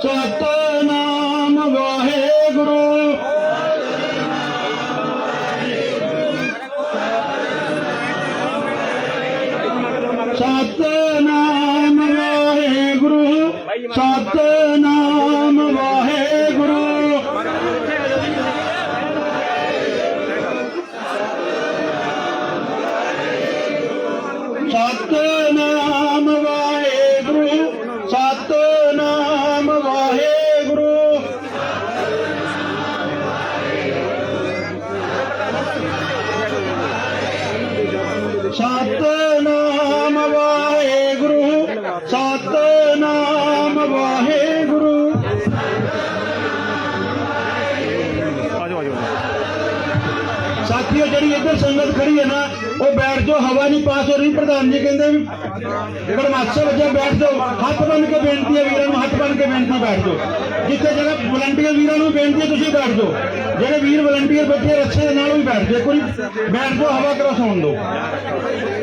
Só tô Satnam Waheguru Satnam Waheguru. ਸਾਥੀਓ ਜਿਹੜੀ ਇੱਧਰ ਸੰਗਤ ਖੜੀ ਹੈ ਨਾ ਉਹ ਬੈਠ ਜਾਓ ਹਵਾ ਨਹੀਂ ਪਾਸ ਹੋ ਰਹੀ ਪ੍ਰਧਾਨ ਜੀ ਕਹਿੰਦੇ ਵੀ ਜਿਹੜਾ ਬੈਠ ਜਾਓ, ਹੱਥ ਬੰਨ ਕੇ ਬੇਨਤੀ ਹੈ ਵੀਰਾਂ ਨੂੰ, ਹੱਥ ਬੰਨ ਕੇ ਬੇਨਤੀ ਬੈਠ ਜਾਓ। ਜਿੱਥੇ ਜਿਹੜਾ ਵਲੰਟੀਅਰ ਵੀਰਾਂ ਨੂੰ ਬੇਨਤੀ ਹੈ, ਤੁਸੀਂ ਬੈਠ ਜਾਓ। ਜਿਹੜੇ ਵੀਰ ਵਲੰਟੀਅਰ ਬੈਠੇ ਰੱਛੇ ਦੇ ਨਾਲ ਵੀ ਬੈਠ ਜਾਓ। ਕੋਈ ਬੈਠ ਜਾਓ, ਹਵਾ ਕਰੋ, ਸੌਣ ਦਿਓ।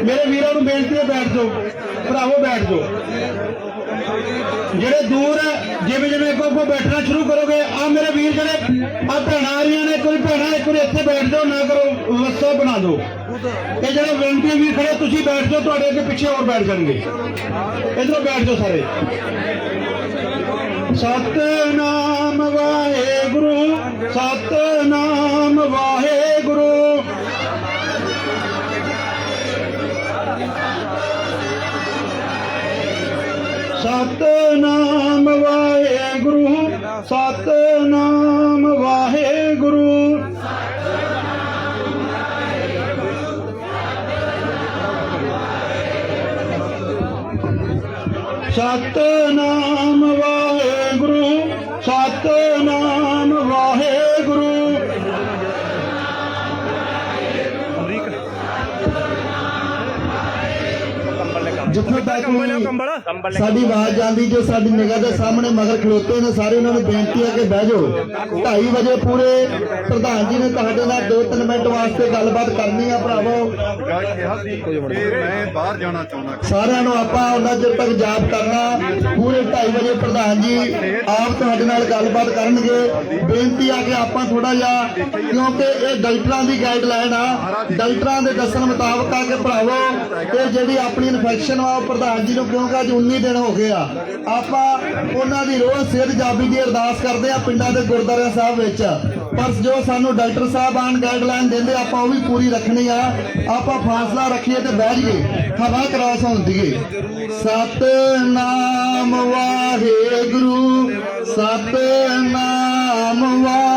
ਮੇਰੇ ਵੀਰਾਂ ਨੂੰ ਬੇਨਤੀ ਹੈ, ਬੈਠ ਜਾਓ। ਭਰਾਵੋ, ਬੈਠ ਜਾਓ। ਜਿਹੜੇ ਦੂਰ ਹੈ ਜਿਵੇਂ ਜਿਵੇਂ ਅੱਗੋਂ ਅੱਗੋਂ ਬੈਠਣਾ ਸ਼ੁਰੂ ਕਰੋਗੇ, ਆ ਮੇਰੇ ਵੀਰ ਜਿਹੜੇ, ਆ ਭੈਣਾਂ ਆ ਰਹੀਆਂ ਨੇ ਕੋਈ ਭੈਣਾਂ, ਇੱਕ ਵਾਰੀ ਇੱਥੇ ਬੈਠ ਜਾਓ, ਨਾ ਕਰੋ ਵਸਾ ਬਣਾ ਦਿਓ। ਇਹ ਜਿਹੜੇ ਵਲੰਟੀਅਰ ਵੀਰ ਖੜੇ, ਤੁਸੀਂ ਬੈਠ ਜਾਓ, ਤੁਹਾਡੇ ਅੱਗੇ ਪਿੱਛੇ ਹੋਰ ਬੈਠ ਜਾਣਗੇ। ਇਧਰੋਂ ਬੈਠ ਜਾਓ ਸਾਰੇ। ਸਤਨਾਮ ਵਾਹਿਗੁਰੂ ਸਤਨਾਮ ਵਾਹਿਗੁਰੂ। ਸਤਨਾਮ ਵਾਹਿਗੁਰੂ, ਸਤਨਾਮ ਸਤਨਾਮ ਵਾਹਿਗੁਰੂ ਸਤਨਾਮ ਵਾਹਿਗੁਰੂ। ਅਮਰੀਕ ਕੰਬਲ। ਸਾਡੀ ਆਵਾਜ਼ ਜਾਂਦੀ ਜੋ ਸਾਡੀ ਨਿਗਾਹ ਦੇ ਸਾਹਮਣੇ ਮਗਰ ਖਲੋਤੇ ਨੇ ਸਾਰੇ ਉਹਨਾਂ ਨੂੰ ਬੇਨਤੀ ਹੈ ਕਿ ਬਹਿ ਜਾਓ। 2:30 ਵਜੇ ਪੂਰੇ ਪ੍ਰਧਾਨ ਜੀ ਨੇ ਤੁਹਾਡੇ ਨਾਲ 2-3 ਮਿੰਟ ਵਾਸਤੇ ਗੱਲਬਾਤ ਕਰਨੀ ਆ ਭਰਾਵੋ। ਮੈਂ ਬਾਹਰ ਜਾਣਾ ਚਾਹੁੰਦਾ। ਸਾਰਿਆਂ ਨੂੰ ਆਪਾਂ ਉਹਨਾਂ ਚਿਰ ਤੱਕ ਜਾਪ ਕਰਨਾ ਪੂਰੇ 2:30 ਵਜੇ ਪ੍ਰਧਾਨ ਜੀ ਆਪ ਤੁਹਾਡੇ ਨਾਲ ਗੱਲਬਾਤ ਕਰਨਗੇ। ਬੇਨਤੀ ਆ ਕਿ ਆਪਾਂ ਥੋੜਾ ਜਿਹਾ ਕਿਉਂਕਿ ਇਹ ਡਾਕਟਰਾਂ ਦੀ ਗਾਈਡਲਾਈਨ ਆ ਡਾਕਟਰਾਂ ਦੇ ਦੱਸਣ ਮੁਤਾਬਕ ਆ ਕਿ ਭਰਾਵੋ ਇਹ ਜਿਹੜੀ ਆਪਣੀ ਇਨਫੈਕਸ਼ਨ ਆ ਉਹ ਪ੍ਰਧਾਨ ਜੀ ਨੂੰ ਕਿਉਂਕਿ 19 ਦਿਨ ਹੋ ਗਏ ਆ। ਆਪਾਂ ਉਹਨਾਂ ਦੀ ਰੋਜ਼ ਸਿਹਤ ਜਾਬੀ ਦੀ ਅਰਦਾਸ ਕਰਦੇ ਆ ਪਿੰਡਾਂ ਦੇ ਗੁਰਦੁਆਰਾ ਸਾਹਿਬ ਵਿੱਚ। ਪਰ ਜੋ ਸਾਨੂੰ ਡਾਕਟਰ ਸਾਹਿਬਾਨ ਗਾਈਡਲਾਈਨ ਦਿੰਦੇ, ਆਪਾਂ ਉਹ ਵੀ ਪੂਰੀ ਰੱਖਣੀ ਆ। ਆਪਾਂ ਫਾਸਲਾ ਰੱਖੀਏ ਤੇ ਬਹਿ ਜਾਈਏ। ਹਵਾ ਕਰਾਸ ਹੁੰਦੀਏ ਸਤਨਾਮ ਵਾਹਿਗੁਰੂ ਸਤਨਾਮ ਵਾਹਿਗੁਰੂ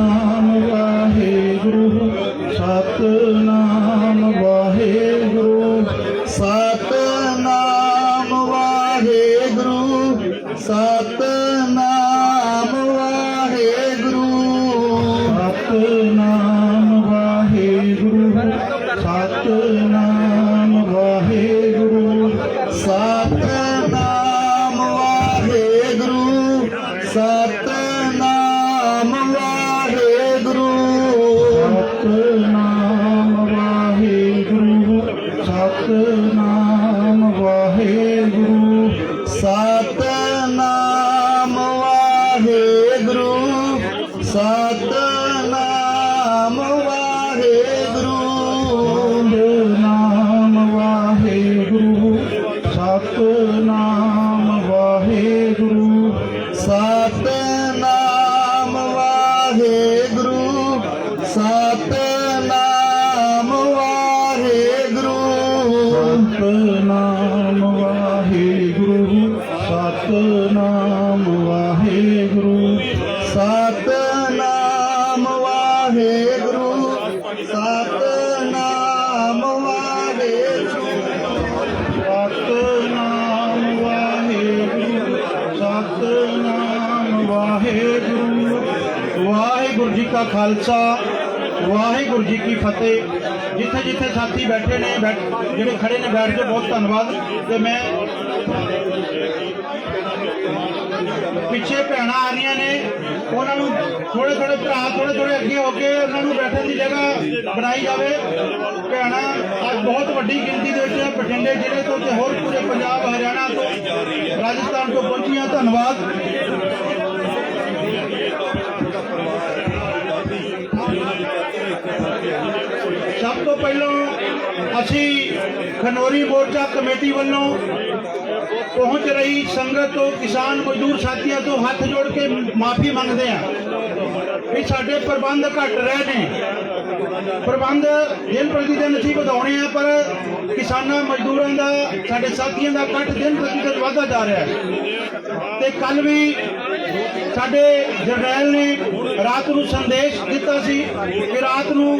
Bye. ਕਾ ਖਾਲਸਾ, ਵਾਹਿਗੁਰੂ ਜੀ ਕੀ ਫਤਿਹ। ਜਿੱਥੇ ਜਿੱਥੇ ਸਾਥੀ ਬੈਠੇ ਨੇ ਜਿਹੜੇ ਖੜੇ ਨੇ, ਬੈਠ ਕੇ ਬਹੁਤ ਧੰਨਵਾਦ। ਤੇ ਮੈਂ ਪਿੱਛੇ ਭੈਣਾਂ ਆ ਰਹੀਆਂ ਨੇ। ਉਹਨਾਂ ਨੂੰ ਥੋੜੇ ਥੋੜੇ ਭਰਾ ਥੋੜੇ ਥੋੜੇ ਅੱਗੇ ਹੋ ਕੇ ਉਹਨਾਂ ਨੂੰ ਬੈਠਣ ਦੀ ਜਗ੍ਹਾ ਬਣਾਈ ਜਾਵੇ। ਭੈਣਾਂ, ਅੱਜ ਬਹੁਤ ਵੱਡੀ ਗਿਣਤੀ ਦੇ ਵਿੱਚ ਬਠਿੰਡੇ ਜ਼ਿਲ੍ਹੇ ਤੋਂ ਤੇ ਹੋਰ ਪੂਰੇ ਪੰਜਾਬ, ਹਰਿਆਣਾ ਤੋਂ, ਰਾਜਸਥਾਨ ਤੋਂ ਪਹੁੰਚੀਆਂ। ਧੰਨਵਾਦ ਸਭ ਤੋਂ ਪਹਿਲਾਂ ਅਸੀਂ ਖਨੋਰੀ ਮੋਰਚਾ ਕਮੇਟੀ ਵੱਲੋਂ ਪਹੁੰਚ ਰਹੀ ਸੰਗਤ ਤੋਂ ਕਿਸਾਨ ਮਜ਼ਦੂਰ ਸਾਥੀਆਂ ਤੋਂ ਹੱਥ ਜੋੜ ਕੇ ਮਾਫੀ ਮੰਗਦੇ ਹਾਂ ਕਿ ਸਾਡੇ ਪ੍ਰਬੰਧ ਘਟ ਰਹੇ ਨੇ। ਪ੍ਰਬੰਧ ਦਿਨ ਪ੍ਰਤੀ ਦਿਨ ਅਸੀਂ ਵਧਾਉਣੇ ਆ ਪਰ ਕਿਸਾਨਾਂ ਮਜ਼ਦੂਰਾਂ ਦਾ, ਸਾਡੇ ਸਾਥੀਆਂ ਦਾ ਘੱਟ ਦਿਨ ਪ੍ਰਤੀ ਦਿਨ ਵਧਦਾ ਜਾ ਰਿਹਾ ਹੈ। ਤੇ ਕੱਲ ਵੀ ਸਾਡੇ ਜਰਨੈਲ ਨੇ ਰਾਤ ਨੂੰ ਸੰਦੇਸ਼ ਦਿੱਤਾ ਸੀ ਕਿ ਰਾਤ ਨੂੰ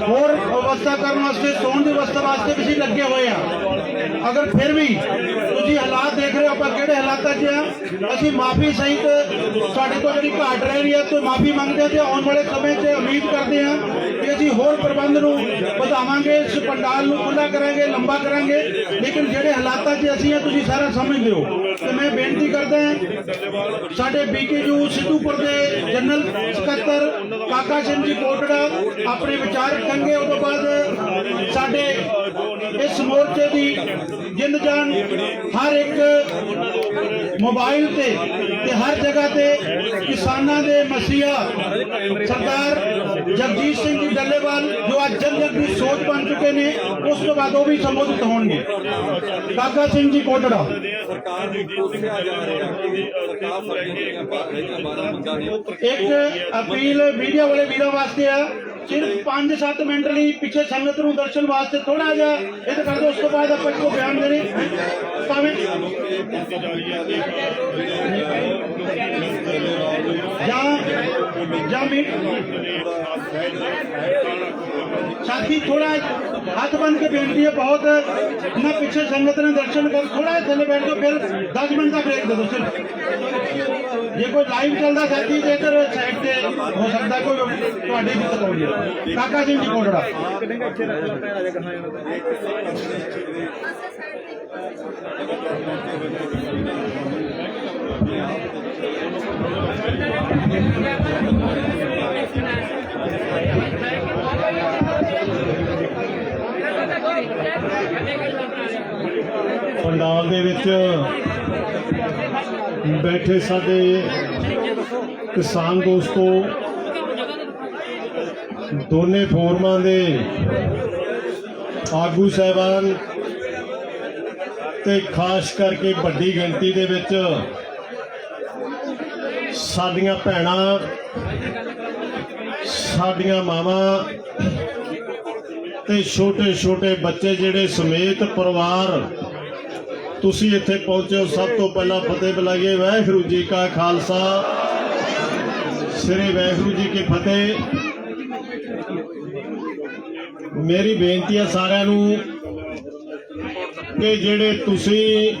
ਹੋਰ ਵਿਵਸਥਾ ਕਰਨ ਵਾਸਤੇ, ਸੌਣ ਦੀ ਵਿਵਸਥਾ ਵਾਸਤੇ ਵੀ ਅਸੀਂ ਲੱਗੇ ਹੋਏ ਆ ਅਗਰ ਫਿਰ ਵੀ ਤੁਸੀਂ ਹਾਲਾਤ ਦੇਖ ਰਹੇ ਹੋ, ਆਪਾਂ ਕਿਹੜੇ ਹਾਲਾਤਾਂ 'ਚ ਆ ਅਸੀਂ ਮਾਫੀ ਸਹਿਤ ਸਾਡੇ ਤੋਂ ਜਿਹੜੀ ਘਾਟ ਰਹਿ ਰਹੀ ਹੈ ਤੋਂ ਮਾਫੀ ਮੰਗਦੇ ਹਾਂ ਤੇ ਆਉਣ ਵਾਲੇ ਸਮੇਂ 'ਚ ਉਮੀਦ ਕਰਦੇ ਹਾਂ ਕਿ ਅਸੀਂ ਹੋਰ ਪ੍ਰਬੰਧ ਨੂੰ ਵਧਾਵਾਂਗੇ, ਇਸ ਪੰਡਾਲ ਨੂੰ ਖੁੱਲਾ ਕਰਾਂਗੇ, ਲੰਬਾ ਕਰਾਂਗੇ, ਲੇਕਿਨ ਜਿਹੜੇ ਹਾਲਾਤਾਂ 'ਚ ਅਸੀਂ ਆ, ਤੁਸੀਂ ਸਾਰਾ ਸਮਝਦੇ ਹੋ। ਤੇ ਮੈਂ ਬੇਨਤੀ ਕਰਦਾ ਹਾਂ, ਸਾਡੇ ਬੀਕੇਯੂ ਸਿੱਧੂਪੁਰ ਦੇ ਜਨਰਲ ਸਕੱਤਰ ਕਾਕਾ ਸਿੰਘ ਜੀ ਕੋਟੜਾ ਆਪਣੇ ਵਿਚਾਰ ਰੱਖਣਗੇ ਉਸ ਤੋਂ ਬਾਅਦ ਸਾਡੇ ਇਸ ਮੋਰਚੇ ਦੀ ਜਿੰਦ ਜਾਨ ਹਰ ਇੱਕ ਮੋਬਾਈਲ ਤੇ ਤੇ ਹਰ ਜਗ੍ਹਾ ਤੇ ਕਿਸਾਨਾਂ ਦੇ ਮਸੀਹਾ ਸਰਦਾਰ ਜਗਜੀਤ ਸਿੰਘ ਜੀ ਡੱਲੇਵਾਲ ਜੋ ਅੱਜ ਜਨ ਜਨ ਦੀ ਸੋਚ ਬਣ ਚੁੱਕੇ ਨੇ, ਉਸ ਤੋਂ ਬਾਅਦ ਉਹ ਵੀ ਸੰਬੋਧਿਤ ਹੋਣਗੇ। ਕਾਕਾ ਸਿੰਘ ਜੀ ਕੋਟੜਾ। ਇੱਕ ਅਪੀਲ ਮੀਡੀਆ ਵਾਲੇ ਵੀਰਾਂ ਵਾਸਤੇ ਆ ਸਿਰਫ 5-7 ਮਿੰਟ ਲਈ ਪਿੱਛੇ ਸੰਗਤ ਨੂੰ ਦਰਸ਼ਨ ਵਾਸਤੇ ਥੋੜਾ ਜਿਹਾ ਇਹ ਤਾਂ ਕਰ ਉਸ ਤੋਂ ਬਾਅਦ ਆਪਾਂ ਇੱਕੋ ਬਿਆਨ ਦੇਣੇ। ਭਾਵੇਂ ਜਾਂ ਜਾਂ ਵੀ ਸਾਥੀ ਥੋੜਾ ਹੱਥ ਬੰਨ ਕੇ ਬੇਨਤੀ ਹੈ, ਬਹੁਤ ਨਾ ਪਿੱਛੇ ਸੰਗਤ ਨੇ ਦਰਸ਼ਨ ਕਰ ਥੋੜਾ ਥੱਲੇ ਬੈਠ ਜਾਓ, ਫਿਰ 10 ਮਿੰਟ ਦਾ ਬ੍ਰੇਕ ਦੇ ਦਿਓ, ਸਿਰਫ। ਜੇ ਕੋਈ ਲਾਈਵ ਚੱਲਦਾ ਸਾਥੀ ਤੇ ਇਧਰ ਸਾਈਡ ਤੇ ਹੋ ਸਕਦਾ, ਕੋਈ ਤੁਹਾਡੀ ਦਿੱਕਤ ਹੋ ਹੈ ਕਾਕਾ ਸਿੰਘ ਜੀ ਕੋਟੜਾ ਪੰਡਾਲ ਦੇ ਵਿੱਚ ਬੈਠੇ ਸਾਡੇ ਕਿਸਾਨ ਦੋਸਤੋ, ਦੋਨੇ ਫੋਰਮਾਂ ਦੇ ਆਗੂ ਸਹਿਬਾਨ ਤੇ ਖਾਸ ਕਰਕੇ ਵੱਡੀ ਗਿਣਤੀ ਦੇ ਵਿੱਚ ਸਾਡੀਆਂ ਭੈਣਾਂ, ਸਾਡੀਆਂ ਮਾਵਾਂ ਤੇ ਛੋਟੇ ਛੋਟੇ ਬੱਚੇ ਜਿਹੜੇ ਸਮੇਤ ਪਰਿਵਾਰ ਤੁਸੀਂ ਇੱਥੇ ਪਹੁੰਚੇ ਹੋ, ਸਭ ਤੋਂ ਪਹਿਲਾਂ ਫਤਿਹ ਬੁਲਾਈਏ, ਵਾਹਿਗੁਰੂ ਜੀ ਕਾ ਖਾਲਸਾ। ਸ੍ਰੀ ਵਾਹਿਗੁਰੂ ਜੀ ਕੀ ਫਤਿਹ। ਮੇਰੀ ਬੇਨਤੀ ਹੈ ਸਾਰਿਆਂ ਨੂੰ ਕਿ ਜਿਹੜੇ ਤੁਸੀਂ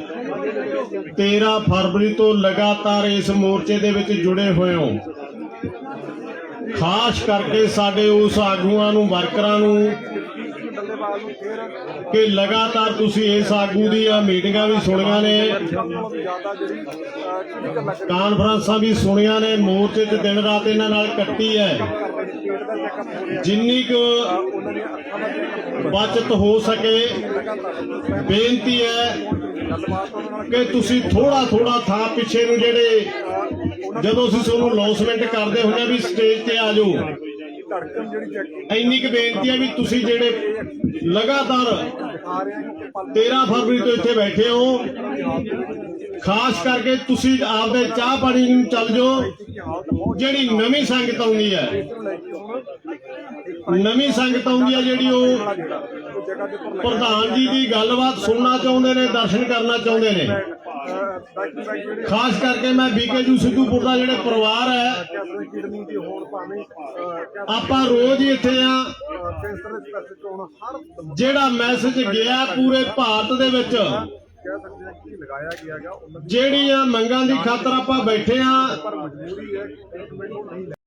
13 ਫਰਵਰੀ ਤੋਂ ਲਗਾਤਾਰ ਇਸ ਮੋਰਚੇ ਦੇ ਵਿੱਚ ਜੁੜੇ ਹੋਏ ਹੋ, ਖਾਸ ਕਰਕੇ ਸਾਡੇ ਉਸ ਆਗੂਆਂ ਨੂੰ, ਵਰਕਰਾਂ ਨੂੰ ਕਿ ਲਗਾਤਾਰ ਤੁਸੀਂ ਇਸ ਆਗੂ ਦੀਆਂ ਮੀਟਿੰਗਾਂ ਵੀ ਸੁਣੀਆਂ ਨੇ। ਕਾਨਫਰੰਸਾਂ ਵੀ ਸੁਣੀਆਂ ਨੇ। ਮੋਰਚੇ 'ਚ ਦਿਨ ਰਾਤ ਇਹਨਾਂ ਨਾਲ ਕੱਟੀ ਹੈ। ਜਿੰਨੀ ਕੁ ਬਚਤ ਹੋ ਸਕੇ, ਬੇਨਤੀ ਹੈ ਕਿ ਤੁਸੀਂ ਥੋੜਾ ਥੋੜਾ ਥਾਂ ਪਿੱਛੇ ਨੂੰ ਜਿਹੜੇ ਜਦੋਂ ਅਸੀਂ ਤੁਹਾਨੂੰ ਲੌਸਮੈਂਟ ਕਰਦੇ ਹੁੰਦੇ ਵੀ ਸਟੇਜ ਤੇ ਆ ਜਾਓ। ਇੰਨੀ ਕੁ ਬੇਨਤੀ ਹੈ ਵੀ ਤੁਸੀਂ ਜਿਹੜੇ ਲਗਾਤਾਰ 13 ਫਰਵਰੀ ਤੋਂ ਇੱਥੇ ਬੈਠੇ ਹੋ, ਖਾਸ ਕਰਕੇ ਤੁਸੀਂ ਆਪਦੇ ਚਾਹ ਪਾਣੀ ਨੂੰ ਚੱਲ ਜਾਓ, ਜਿਹੜੀ ਨਵੀਂ ਸੰਗਤ ਆਉਂਦੀ ਹੈ। ਨਵੀਂ ਸੰਗਤ ਆਉਂਦੀ ਹੈ ਜਿਹੜੀ ਉਹ ਪ੍ਰਧਾਨ ਜੀ ਦੀ ਗੱਲਬਾਤ ਸੁਣਨਾ ਚਾਹੁੰਦੇ ਨੇ, ਦਰਸ਼ਨ ਕਰਨਾ ਚਾਹੁੰਦੇ ਨੇ। ਖਾਸ ਕਰਕੇ ਮੈਂ ਬੀਕੇਯੂ ਸਿੱਧੂਪੁਰ ਦਾ ਜਿਹੜੇ ਪਰਿਵਾਰ ਹੈ, ਆਪਾਂ ਰੋਜ਼ ਹੀ ਇੱਥੇ ਆ। ਜਿਹੜਾ ਮੈਸੇਜ ਗਿਆ ਪੂਰੇ ਭਾਰਤ ਦੇ ਵਿੱਚ, ਜਿਹੜੀਆਂ ਮੰਗਾਂ ਦੀ ਖਾਤਰ ਆਪਾਂ ਬੈਠੇ ਆ।